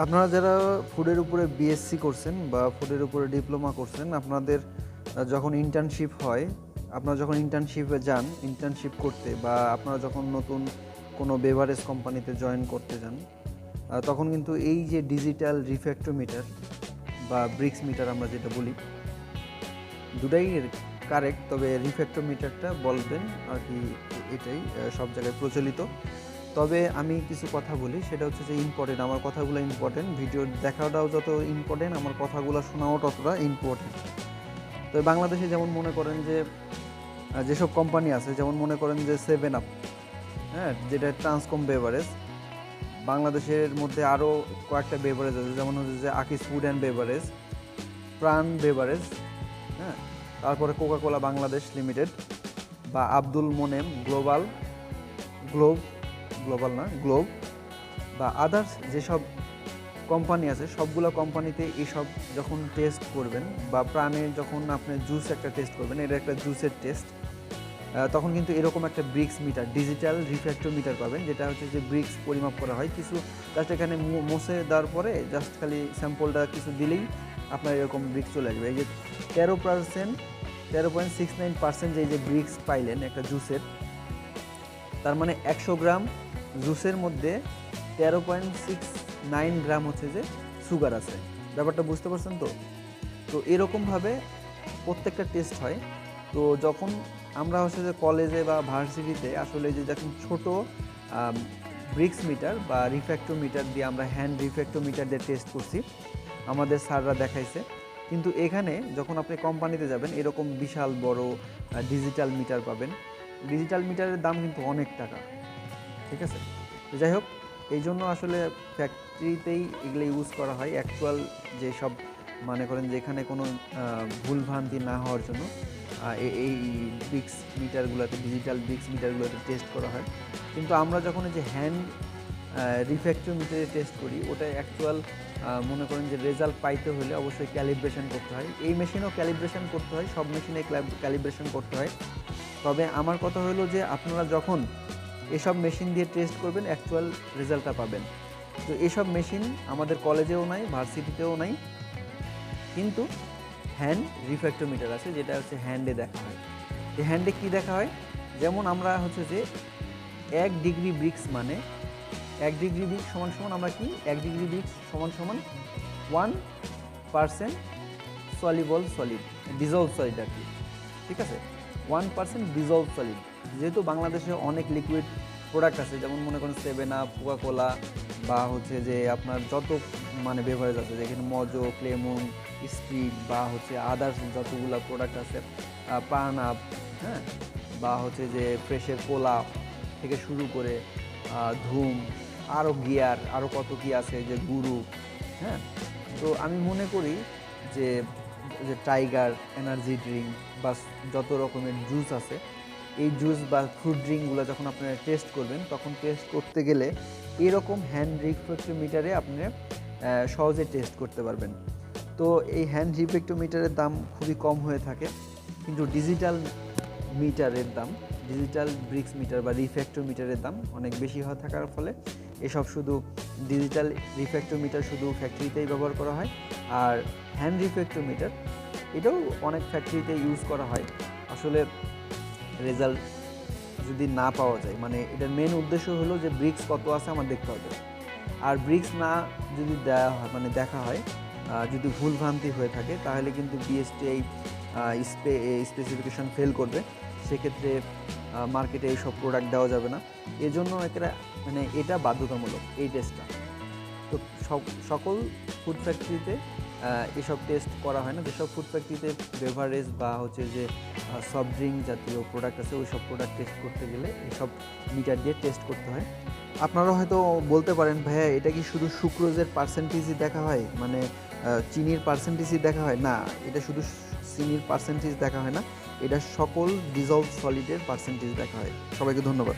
আপনারা যারা ফুডের উপরে বিএসসি করছেন বা ফুডের উপরে ডিপ্লোমা করছেন, আপনাদের যখন ইন্টার্নশিপ হয়, আপনারা যখন ইন্টার্নশিপে যান ইন্টার্নশিপ করতে বা আপনারা যখন নতুন কোনো বেভারেজ কোম্পানিতে জয়েন করতে যান তখন কিন্তু এই যে ডিজিটাল রিফ্যাক্টোমিটার বা ব্রিক্স মিটার আমরা যেটা বলি, দুটাই কারেক্ট তবে রিফ্যাক্টোমিটারটা বলবেন আর কি এটাই সব জায়গায় প্রচলিত। তবে আমি কিছু কথা বলি, সেটা হচ্ছে যে ইম্পর্টেন্ট আমার কথাগুলো ইম্পর্টেন্ট ভিডিও দেখাটাও যত ইম্পর্টেন্ট আমার কথাগুলো শোনাও ততটা ইম্পর্টেন্ট তো বাংলাদেশে যেমন মনে করেন যে যেসব কোম্পানি আছে, যেমন মনে করেন যে সেভেন আপ হ্যাঁ যেটা ট্রান্সকম বেভারেজ বাংলাদেশের মধ্যে আরও কয়েকটা বেভারেজ আছে, যেমন হচ্ছে যে Akij food and beverage Pran beverage হ্যাঁ তারপরে কোকাকোলা বাংলাদেশ লিমিটেড বা Abdul Monem global globe global না গ্লোব বা আদার্স যেসব কোম্পানি আছে, সবগুলো কোম্পানিতে এইসব যখন টেস্ট করবেন বা প্রাণের যখন আপনি জুস একটা টেস্ট করবেন, এটা একটা জুসের টেস্ট তখন কিন্তু এরকম একটা ব্রিক্স মিটার ডিজিটাল রিফ্র্যাক্টোমিটার পাবেন, যেটা হচ্ছে যে ব্রিক্স পরিমাপ করা হয়। কিছু জাস্ট এখানে মু- মুছে দেওয়ার পরে জাস্ট খালি স্যাম্পলটা কিছু দিলেই আপনার এরকম ব্রিক্স চলে আসবে। এই যে তেরো পার্সেন্ট তেরো পয়েন্ট সিক্স নাইন পার্সেন্ট যে ব্রিক্স পাইলেন একটা জুসের তার মানে একশো গ্রাম জুসের মধ্যে তেরো পয়েন্ট সিক্স নাইন গ্রাম হচ্ছে যে সুগার আছে। ব্যাপারটা বুঝতে পারছেন তো? তো এরকমভাবে প্রত্যেকটা টেস্ট হয়। তো যখন আমরা হচ্ছে যে কলেজে বা ভার্সিটিতে আসলে যে যখন ছোট ব্রিক্স মিটার বা রিফ্র্যাক্টোমিটার দিয়ে আমরা হ্যান্ড রিফ্র্যাক্টোমিটার দিয়ে টেস্ট করছি, আমাদের স্যাররা দেখাইছে। কিন্তু এখানে যখন আপনি কোম্পানিতে যাবেন, এরকম বিশাল বড় ডিজিটাল মিটার পাবেন। ডিজিটাল মিটারের দাম কিন্তু অনেক টাকা। ঠিক আছে? যাই হোক এই জন্য আসলে ফ্যাক্টরিতেই এগুলো ইউজ করা হয়। অ্যাকচুয়াল যেসব মনে করেন যেখানে কোনো ভুলভ্রান্তি না হওয়ার জন্য এই ব্রিক্স মিটারগুলোতে ডিজিটাল ব্রিক্স মিটারগুলোতে টেস্ট করা হয়। কিন্তু আমরা যখন যে হ্যান্ড রিফ্যাক্টর মিটারে টেস্ট করি, ওটা অ্যাকচুয়াল মনে করেন যে রেজাল্ট পাইতে হলে অবশ্যই ক্যালিব্রেশন করতে হয়। এই মেশিনেও ক্যালিব্রেশন করতে হয়, সব মেশিনে ক্যালিব্রেশন করতে হয়। তবে আমার কথা হলো যে আপনারা যখন এসব মেশিন দিয়ে টেস্ট করবেন অ্যাকচুয়াল রেজাল্টটা পাবেন। তো এসব মেশিন আমাদের কলেজেও নাই, ভার্সিটিতেও নাই, কিন্তু হ্যান্ড রিফ্র্যাক্টোমিটার আছে, যেটা হচ্ছে হ্যান্ডে দেখা হয়। এই হ্যান্ডে কি দেখা হয়? যেমন আমরা হচ্ছে যে এক ডিগ্রি ব্রিক্স মানে এক ডিগ্রি ব্রিক্স সমান সমান আমরা কি? এক ডিগ্রি ব্রিক্স সমান সমান one percent soluble solid dissolve solid আর কি। ঠিক আছে? ওয়ান পার্সেন্ট ডিজলভ সলিড যেহেতু বাংলাদেশে অনেক লিকুইড প্রোডাক্ট আছে, যেমন মনে করেন সেভেন আপ কোকাকোলা বা হচ্ছে যে আপনার যত মানে বেভারেজ আছে, যেখানে মজো ক্লেমন স্পিড বা হচ্ছে আদার্স যতগুলো প্রোডাক্ট আছে পান আপ হ্যাঁ? বা হচ্ছে যে ফ্রেশের কোলা থেকে শুরু করে ধুম আরও গিয়ার আরও কত কি আছে যে গুরু হ্যাঁ? তো আমি মনে করি যে যে টাইগার এনার্জি ড্রিঙ্ক বা যত রকমের জুস আছে এই জুস বা ফ্রুট ড্রিঙ্কগুলো যখন আপনারা টেস্ট করবেন, তখন টেস্ট করতে গেলে এরকম হ্যান্ড রিফ্লেক্টোমিটারে আপনি সহজে টেস্ট করতে পারবেন। তো এই হ্যান্ড রিফ্লেক্টোমিটারের দাম খুবই কম হয়ে থাকে, কিন্তু ডিজিটাল মিটারের দাম ডিজিটাল ব্রিক্স মিটার বা রিফ্যাক্টোমিটারের দাম অনেক বেশি হওয়া থাকার ফলে এসব শুধু ডিজিটাল রিফ্যাক্টোমিটার শুধু ফ্যাক্টরিতেই ব্যবহার করা হয়, আর হ্যান্ড রিফ্যাক্টোমিটার এটাও অনেক ফ্যাক্টরিতে ইউজ করা হয়। আসলে রেজাল্ট যদি না পাওয়া যায় মানে এটার মেন উদ্দেশ্য হলো যে ব্রিক্স কত আছে আমার দেখতে হবে। আর ব্রিক্স না যদি দেওয়া হয় মানে দেখা হয় যদি ভুল ভ্রান্তি হয়ে থাকে, তাহলে কিন্তু বিএসটি এই স্পে স্পেসিফিকেশন ফেল করবে। সেক্ষেত্রে মার্কেটে এইসব প্রোডাক্ট দেওয়া যাবে না। এজন্য একটা মানে এটা বাধ্যতামূলক এই টেস্টটা তো সকল ফুড ফ্যাক্টরিতে এসব টেস্ট করা হয় না। যেসব ফুড ফ্যাক্টরিতে বেভারেজ বা হচ্ছে যে সফট ড্রিঙ্ক জাতীয় প্রোডাক্ট আছে ওই সব প্রোডাক্ট টেস্ট করতে গেলে এসব মিটার দিয়ে টেস্ট করতে হয়। আপনারা হয়তো বলতে পারেন, ভাইয়া, এটা কি শুধু সুক্রোজের পার্সেন্টেজই দেখা হয়? মানে চিনির পার্সেন্টেজই দেখা হয়? না, এটা শুধু চিনির পার্সেন্টেজ দেখা হয় না। এটা সকল ডিজলভ সলিডের পার্সেন্টেজ দেখা হয়। সবাইকে ধন্যবাদ।